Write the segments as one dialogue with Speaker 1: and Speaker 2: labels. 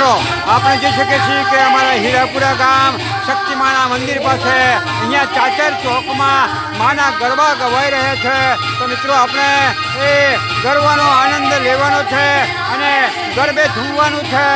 Speaker 1: મિત્રો, આપણે જોઈ શકીએ છીએ કે અમારા હીરાપુરા ગામ શક્તિમાના મંદિર પાસે અહીંયા ચાચર ચોકમાં માના ગરબા ગવાઈ રહ્યા છે. તો મિત્રો, આપણે એ ગરબાનો આનંદ લેવાનો છે અને ગરબે ઝૂમવાનું છે.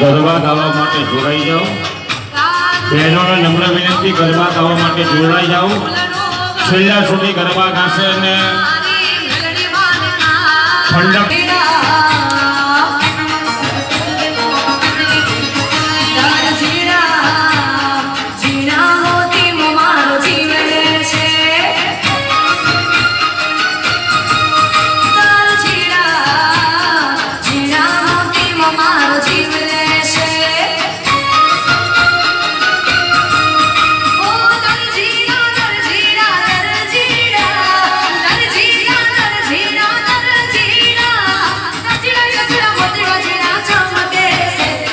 Speaker 2: ગરબા ગાવા માટે જોડાઈ જાઓ. બહેનોને નમ્ર વિનંતી, ગરબા ગાવા માટે જોડાઈ જાઓ. છેલ્લા સુધી ગરબા ગાશે અને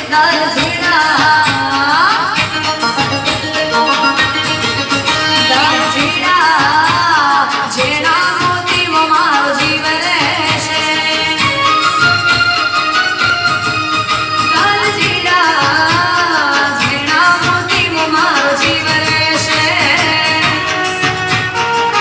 Speaker 2: Now